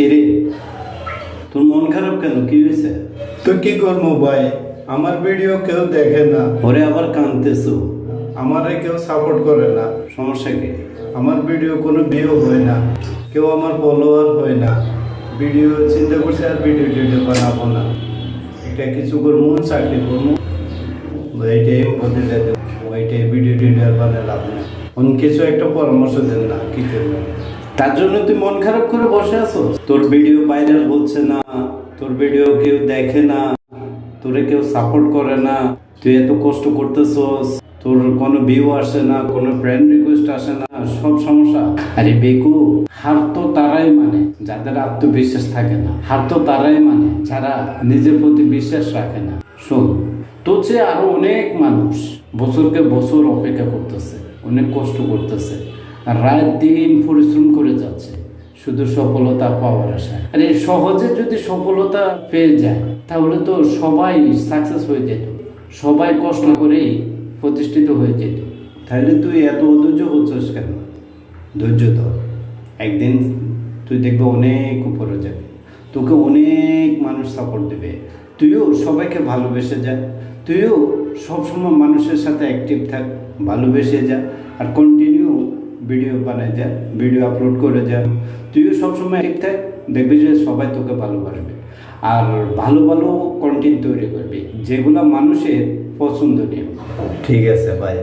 কিরে তোর মন খারাপ কেন? কি হয়েছে? তো কি করব ভাই? আমার ভিডিও কেউ দেখে না। ওরে আবার কাঁদতেছো। আমারে কেউ সাপোর্ট করে না। সমস্যা কি? আমার ভিডিও কোনো ভিউ হয় না। কেউ আমার ফলোয়ার হয় না। ভিডিও চিন্তা করছে আর ভিডিও টিডিও বানাবো না। এটা কিছু করব চাকরি করব। ওইটাই বদলে দেবো ওইটাই ভিডিও টিডিও আর লাভ নেই। অন্য কিছু একটা পরামর্শ দেন না কি করব তার জন্য তুই মন খারাপ করে বসে আছো? তোর ভিডিও ভাইরাল হচ্ছে না, তোর ভিডিও কেউ দেখে না, তোরে কেউ সাপোর্ট করে না, তুই এত কষ্ট করতেছস, তোর কোনো ভিউ আসে না, কোনো ফ্রেন্ড রিকোয়েস্ট আসে না, সব সমস্যা। আরে বেকু, হার তো তারাই মানে যাদের আত্মবিশ্বাস থাকে না। হার তো তারাই মানে যারা নিজের প্রতি বিশ্বাস রাখে না। শোন তো চেয়ে আরও অনেক মানুষ বছরকে বছর অপেক্ষা করতেছে, অনেক কষ্ট করতেছে। রাত দিন পরিশ্রম করে যাচ্ছে। শুধু সফলতা পাওয়ার আশায় আর এই সহজে যদি সফলতা পেয়ে যায়, তাহলে তো সবাই সাকসেস হয়ে যেত। সবাই কষ্ট করেই প্রতিষ্ঠিত হয়ে যেত। তাহলে তুই এত অধৈর্য হচ্ছিস কেন? ধৈর্য তো একদিন তুই দেখবে অনেক উপরে যাবে। তোকে অনেক মানুষ সাপোর্ট দেবে। তুইও সবাইকে ভালোবেসে যা। তুইও সবসময় মানুষের সাথে অ্যাক্টিভ থাক, ভালোবেসে যা। আর কন্টিনিউ ভিডিও বানায় যা, ভিডিও আপলোড করে যা। তুইও সবসময় ঠিক থাক, দেখবি যে সবাই তোকে ভালোবাসবে। আর ভালো ভালো কন্টেন্ট তৈরি করবি, যেগুলো মানুষের পছন্দনীয়। ঠিক আছে ভাই